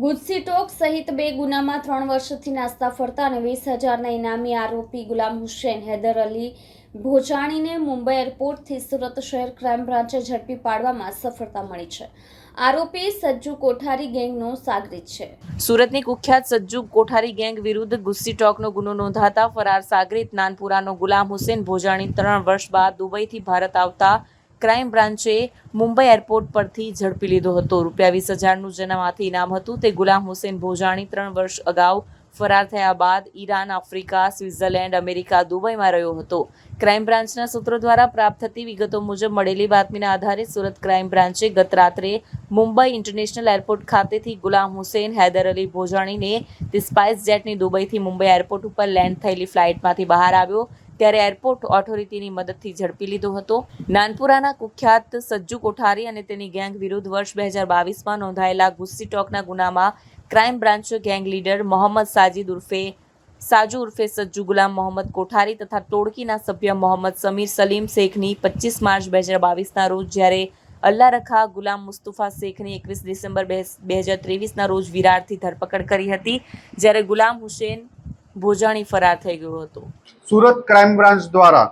ગુજસી talk સહિત બે ગુનામાં ત્રણ વર્ષથી નાસ્તા ફરતા અને વીસ હજારના ઇનામી આરોપી ગુલામ હુસેન હૈદર અલી ભોજાણીને મુંબઈ એરપોર્ટથી સુરત શહેર ક્રાઇમ બ્રાન્ચે ઝડપી પાડવામાં સફળતા મળી છે. આરોપી સજ્જુ કોઠારી ગેંગનો સાગરીત છે. સુરતની કુખ્યાત સજ્જુ કોઠારી ગેંગ વિરુદ્ધ ગુસ્સી ટોકનો ગુનો નોંધાતા ફરાર સાગરીત નાનપુરાનો ગુલામ હુસેન ભોજાણી ત્રણ વર્ષ બાદ દુબઈથી ભારત આવતા ક્રાઇમ બ્રાન્ચે મુંબઈ એરપોર્ટ પરથી ઝડપી લીધો હતો. રૂપિયા વીસ હજારનું જેનામાંથી ઇનામ હતું તે ગુલામ હુસેન ભોજાણી ત્રણ વર્ષ અગાઉ ફરાર થયા બાદ ઈરાન, આફ્રિકા, સ્વિટ્ઝરલેન્ડ, અમેરિકા, દુબઈમાં રહ્યો હતો. ક્રાઇમ બ્રાન્ચના સૂત્રો દ્વારા પ્રાપ્ત થતી વિગતો મુજબ મળેલી બાતમીના આધારે સુરત ક્રાઇમ બ્રાન્ચે ગત રાત્રે મુંબઈ ઇન્ટરનેશનલ એરપોર્ટ ખાતેથી ગુલામ હુસેન, હૈદર અલી ભોજાણીને તે સ્પાઇસ જેટની દુબઈથી મુંબઈ એરપોર્ટ ઉપર લેન્ડ થયેલી ફ્લાઇટમાંથી બહાર આવ્યો. ત્યારે એરપોર્ટ ઓથોરિટીની મદદથી ઝડપી લીધો હતો. નાનપુરાના કુખ્યાત સજ્જુ કોઠારી અને તેની ગેંગ વિરુદ્ધ વર્ષ બે હજાર બાવીસમાં નોંધાયેલા ગુસ્સી ટોકના ગુનામાં crime branch gang leader Mohammad Sajid ઉર્ફે સાજુ ઉર્ફે સજ્જુ ગુલામ મોહમ્મદ કોઠારી તથા ટોળકીના સભ્ય મોહમ્મદ સમીર સલીમ શેખની પચીસ માર્ચ બે હજાર બાવીસના રોજ જ્યારે અલ્લા રખા ગુલામ મુસ્તુફા શેખની એકવીસ ડિસેમ્બર બે હજાર ત્રેવીસના રોજ વિરારથી ધરપકડ કરી હતી. જ્યારે ગુલામ હુસેન ભોજાણી ફરાર થઈ ગયો હતો. સુરત ક્રાઇમ બ્રાન્ચ દ્વારા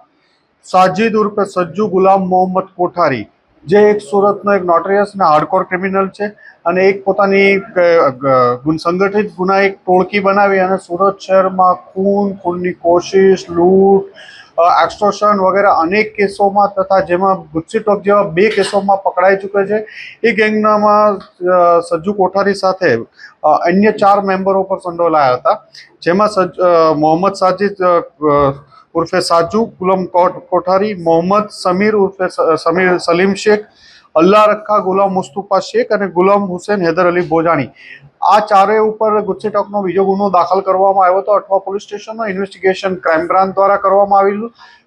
સાજિદ ઉર્ફે સજ્જુ ગુલામ મોહમ્મદ કોઠારી, જે એક સુરતનો એક નોટરિયસ અને હાર્ડકોર ક્રિમિનલ છે અને એક પોતાની સંગઠિત ગુના એક ટોળકી બનાવી અને સુરત શહેરમાં ખૂન, ખૂનની કોશિશ, લૂંટ એક્સ્ટોર્શન વગેરે અનેક કેસોમાં તથા જેમાં ગુસ્સી ટોક જેવા બે કેસોમાં પકડાઈ ચૂક્યો છે. એ ગેંગનામાં સજ્જુ કોઠારી સાથે અન્ય ચાર મેમ્બરો પર સંડોવાયા હતા. જેમાં મોહમ્મદ સાજિદ ઉર્ફે સાજુ, ગુલામ કોઠારી, મોહમ્મદ, સમીર ઉર્ફે સમીર સલીમ શેખ, અલ્લા રખા, ગુલામ મુસ્તુફા શેખ અને ગુલામ હુસેન હૈદર અલી ભોજાણી. આ ચારેય ઉપર ગુસ્સી ટોકનો બીજો ગુનો દાખલ કરવામાં આવ્યો હતો. અઠવા પોલીસ સ્ટેશનમાં ઇન્વેસ્ટિગેશન ક્રાઇમ બ્રાન્ચ દ્વારા કરવામાં આવેલું.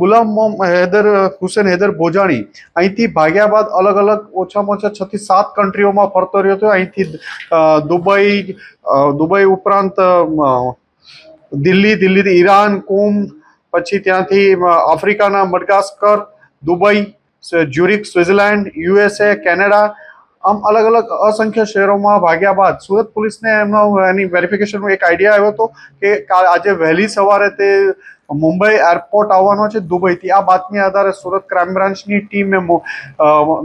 ગુલામ હૈદર, હુસેન હૈદર ભોજાણી અહીંથી ભાગ્યા બાદ અલગ અલગ ઓછામાં ઓછા છ થી સાત કન્ટ્રીઓમાં ફરતો રહ્યો હતો. અહીંથી દુબઈ દુબઈ ઉપરાંત દિલ્હી, દિલ્હીથી ઈરાન, કુમ, પછી ત્યાંથી આફ્રિકાના Madagascar, Dubai Zurich Switzerland USA, Canada આમ અલગ અલગ અસંખ્ય શહેરોમાં ભાગ્યા બાદ સુરત પોલીસને એમનો એની વેરિફિકેશનનો એક આઈડિયા આવ્યો હતો કે આજે વહેલી સવારે તે મુંબઈ એરપોર્ટ આવવાનો છે, દુબઈથી. આ બાતમી આધારે સુરત ક્રાઇમ બ્રાન્ચની ટીમે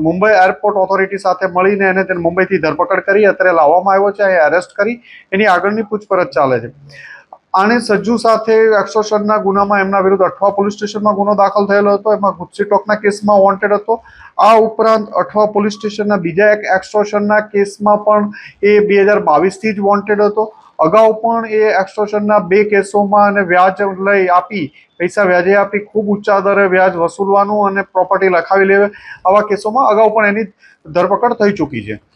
મુંબઈ એરપોર્ટ ઓથોરિટી સાથે મળીને એને તેને મુંબઈથી ધરપકડ કરી, અત્યારે લાવવામાં આવ્યો છે અહીં અરેસ્ટ કરી. એની આગળની પૂછપરછ ચાલે છે. આને સજ્જુ સાથે એક્સોશનના ગુનામાં એમના વિરુદ્ધ અઠવા પોલીસ સ્ટેશનમાં ગુનો દાખલ થયેલો હતો. એમાં ગુસ્સી ટોકના કેસમાં વોન્ટેડ હતો. આ ઉપરાંત અઠવા પોલીસ સ્ટેશનના બીજા એક એક્સોશનના કેસમાં પણ એ બે હજાર બાવીસથી જ વોન્ટેડ હતો. અગાઉ પણ એ એક્સટોર્શનના બે કેસોમાં અને વ્યાજ લઈ આપી, પૈસા વ્યાજે આપી, ખૂબ ઊંચા દરે વ્યાજ વસૂલવાનું અને પ્રોપર્ટી લખાવી લેવે. આવા કેસોમાં અગાઉ પણ એની ધરપકડ થઈ ચૂકી છે.